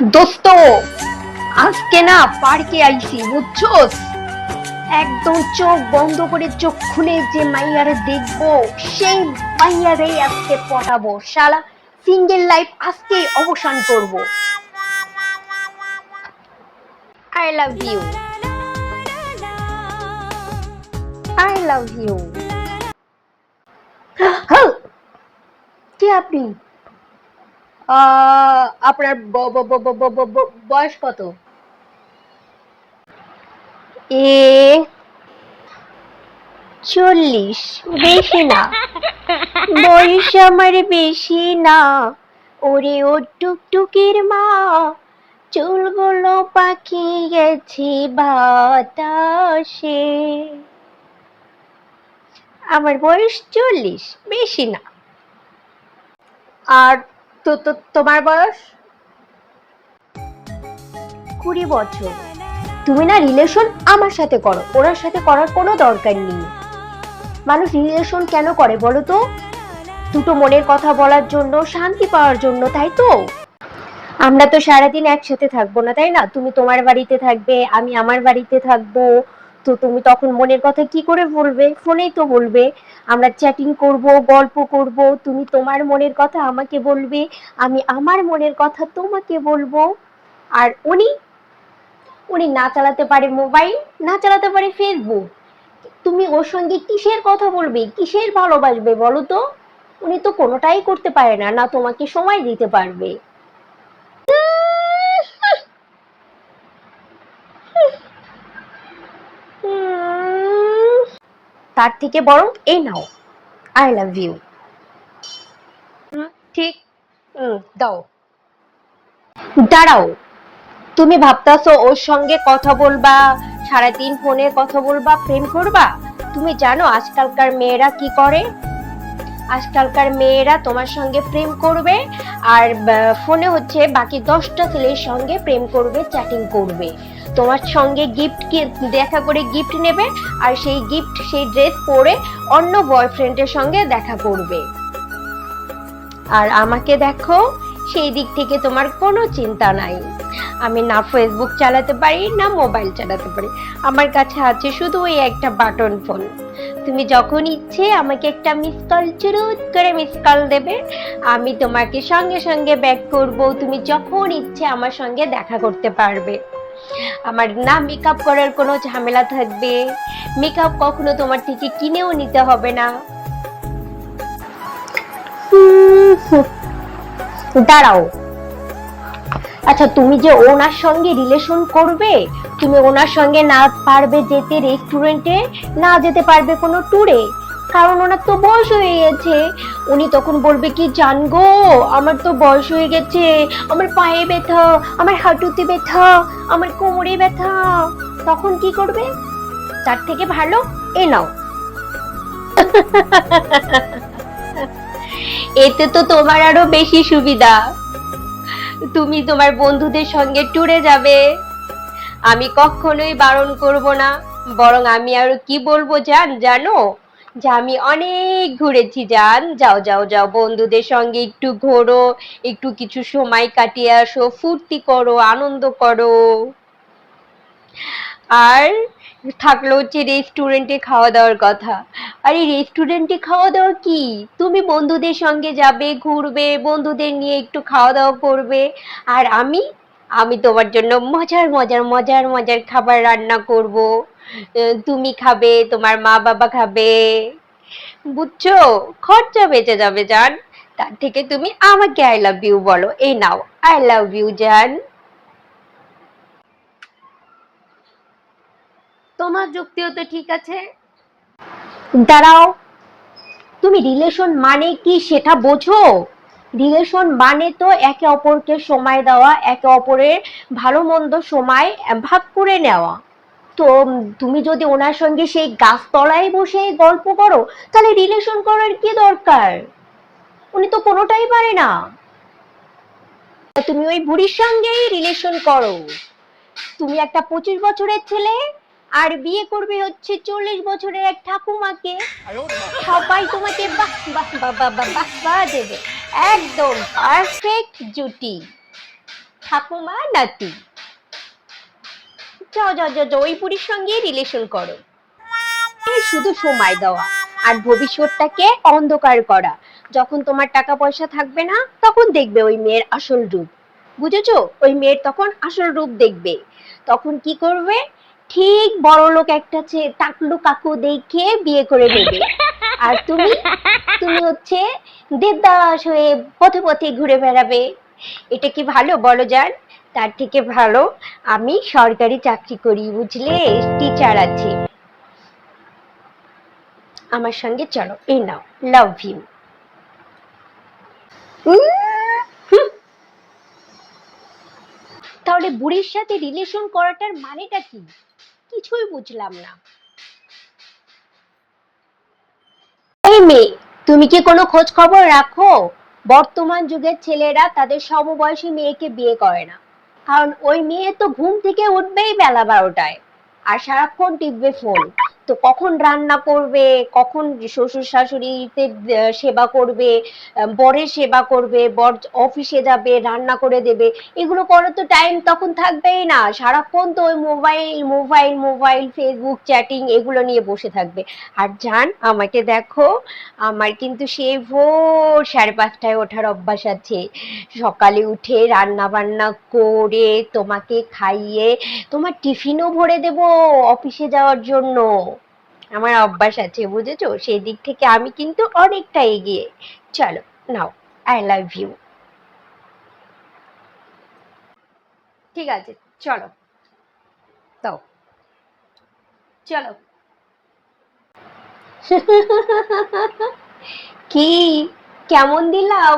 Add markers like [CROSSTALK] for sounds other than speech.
দোস্ত আজকে না পার্কে আইছি বুঝছোস? একদম চোখ বন্ধ করে চোখ খুলে যে মাইয়ারে দেখব সেই মাইয়ারেই আজকে পটাবো। শালা সিঙ্গেল লাইফ আজকে অবসান করব। I love you I love you কে আপনি? আপনার বয়স কত? এ চল্লিশ, বেশি না। বয়স আমার বেশি না। ওরে ও টুকটুকির মা, চুলগুলো পাখি গেছে বাতাসে। আমার বয়স চল্লিশ, বেশি না। আর তো তো, তোমার বয়স? কুড়ি বছর। তুমি না রিলেশন আমার সাথে করো, ওনার সাথে করার কোনো দরকার নেই। মানুষ রিলেশন কেন করে বলো তো? দুটো মনের কথা বলার জন্য, শান্তি পাওয়ার জন্য, তাই তো? আমরা তো সারাদিন একসাথে থাকব না, তাই না? তুমি তোমার বাড়িতে থাকবে, আমি আমার বাড়িতে থাকব। তো তুমি তখন মনের কথা কি করে বলবে? ফোনেই তো বলবে। আমরা চ্যাটিং করব, গল্প করব। তুমি তোমার মনের কথা আমাকে বলবে। আমি আমার মনের কথা তোমাকে বলব। আর উনি উনি না চালাতে পারে মোবাইল না চালাতে পারে ফেসবুক তুমি ওর সঙ্গে কিসের কথা বলবে? কিসের ভালোবাসবে বলো তো? উনি তো কোনোটাই করতে পারে না না তোমাকে সময় দিতে পারবে। তার থেকে বরং এই নাও। আই লাভ ইউ ঠিক। দাও। দাঁড়াও। তুমি ভাবতাছো ওর সঙ্গে কথা বলবা সারাদিন ফোনে কথা বলবা প্রেম করবা? তুমি জানো আজকালকার মেয়েরা কি করে? আজকালকার মেয়েরা তোমার সঙ্গে প্রেম করবে আর ফোনে হচ্ছে বাকি দশটা ছেলের সঙ্গে প্রেম করবে চ্যাটিং করবে। তোমার সঙ্গে গিফট দেখা করে গিফট নেবে আর সেই গিফট সেই ড্রেস পরে অন্য বয়ফ্রেন্ডের সঙ্গে দেখা করবে। আর আমাকে দেখো, সেই দিক থেকে তোমার কোনো চিন্তা নাই। আমি না ফেসবুক চালাতে পারি, না মোবাইল চালাতে পারি। আমার কাছে আছে শুধু ওই একটা বাটন ফোন তুমি যখন ইচ্ছে আমাকে একটা মিস কল চুরুত করে মিস কল দেবে। আমি তোমাকে সঙ্গে সঙ্গে ব্যাক করব। তুমি যখন ইচ্ছে আমার সঙ্গে দেখা করতে পারবে। আমার না মেকআপ করার কোনো ঝামেলা থাকবে। মেকআপ কখনো তোমার থেকে কিনেও নিতে হবে না। দাঁড়াও। আচ্ছা তুমি যে ওনার সঙ্গে রিলেশন করবে, তুমি ওনার সঙ্গে না পারবে যেতে রেস্টুরেন্টে না যেতে পারবে কোনো ট্যুরে কারণ ওনার তো বয়স হয়ে গেছে। উনি তখন বলবে কি, জান গো, আমার তো বয়স হয়ে গেছে। আমার পায়ে ব্যথা, আমার হাঁটুতে ব্যথা, আমার কোমরে ব্যথা। তখন কি করবে? তার থেকে ভালো, এ নাও। [LAUGHS] এতে তো তোমার আরও বেশি সুবিধা। তুমি তোমার বন্ধুদের সঙ্গে ট্যুরে যাবে। আমি কখনোই বারণ করব না, বরং আমি আরও কি বলব জান, জানো? যে আমি অনেক ঘুরেছি, যান। যাও যাও যাও। বন্ধুদের সঙ্গে একটু ঘোরো, একটু কিছু সময় কাটিয়ে আসো, ফুর্তি করো, আনন্দ করো। আর থাকল হচ্ছে রেস্টুরেন্টে খাওয়া দাওয়ার কথা। আর এই রেস্টুরেন্টে খাওয়া দাওয়া কি? তুমি বন্ধুদের সঙ্গে যাবে, ঘুরবে, বন্ধুদের নিয়ে একটু খাওয়া দাওয়া করবে। আর আমি আমি তোমার জন্য মজার মজার মজার মজার খাবার রান্না করব। তুমি খাবে তোমার মা বাবা খাবে। বুঝছ? খরচা বেঁচে যাবে জান। তার থেকে তুমি আমাকে আই লাভ ইউ বলো। এই নাও আই লাভ ইউ জান। তোমার যুক্তিও তো ঠিক আছে। দাঁড়াও। তুমি রিলেশন মানে কি সেটা বোঝো? রিলেশন মানে তো একে অপরকে সময় দেওয়া একে অপরের ভালো মন্দ সময় ভাগ করে নেওয়া। তো তুমি যদি ওনার সঙ্গে সেই গাছতলায় বসে গল্প করো, তাহলে রিলেশন করার কি দরকার? উনি তো কোনোটাই পারে না। তুমি ওই বুড়ির সঙ্গেই রিলেশন করো। তুমি একটা পঁচিশ বছরের ছেলে, আর বিয়ে করবে হচ্ছে চল্লিশ বছরের এক ঠাকুমাকে। সবাই তোমাকে বাহ বাহ বাহ বাহ বাহ বাহ দেবে। একদম পারফেক্ট জুটি। ঠাকুমা নাতি। যাও যাও যাও যাও, ওই বুড়ির সঙ্গে রিলেশন করো। শুধু সময় দেওয়া আর ভবিষ্যৎটাকে অন্ধকার করা। যখন তোমার টাকা পয়সা থাকবে না তখন দেখবে ওই মেয়ের আসল রূপ। বুঝেছ? ওই মেয়ের তখন আসল রূপ দেখবে। তখন কি করবে? ঠিক বড় লোক একটা টাকলু কাকু দেখে বিয়ে করে নেবে আর তুমি? তুমি হচ্ছে দেবদাস হয়ে পথে পথে ঘুরে বেড়াবে। এটা কি ভালো বলো যান তার থেকে ভালো, আমি সরকারি চাকরি করি, বুঝলে? টিচার আছে। আমার সঙ্গে চলো, এই নাও লাভ ইউ তাহলে বুড়ির সাথে রিলেশন করাটার মানেটা কি? কিছুই বুঝলাম না। এই মেয়ে, তুমি কি কোনো খোঁজ খবর রাখো? বর্তমান যুগের ছেলেরা তাদের সমবয়সী মেয়েকে বিয়ে করে না। কারণ ওই মেয়ে তো ঘুম থেকে উঠবেই বেলা বারোটায়। আর সারাক্ষণ টিপবে ফোন তো কখন রান্না করবে, কখন শ্বশুর শাশুড়িতে সেবা করবে বরের সেবা করবে, বর অফিসে যাবে, রান্না করে দেবে, এগুলো করার তো টাইম তখন থাকবেই না। সারাক্ষণ তো ওই mobile mobile mobile Facebook chatting এগুলো নিয়ে বসে থাকবে। আর জান, আমাকে দেখো, আমার কিন্তু সে ভোর সাড়ে পাঁচটায় ওঠার অভ্যাস আছে। সকালে উঠে রান্না বান্না করে তোমাকে খাইয়ে তোমার টিফিনও ভরে দেব অফিসে যাওয়ার জন্য। আমার অভ্যাস আছে, বুঝেছ? সেই দিক থেকে আমি কিন্তু অনেকটা এগিয়ে। চলো, নাও আই লাভ ইউ ঠিক আছে, চলো। তো চলো। [LAUGHS] কি? কেমন দিলাম?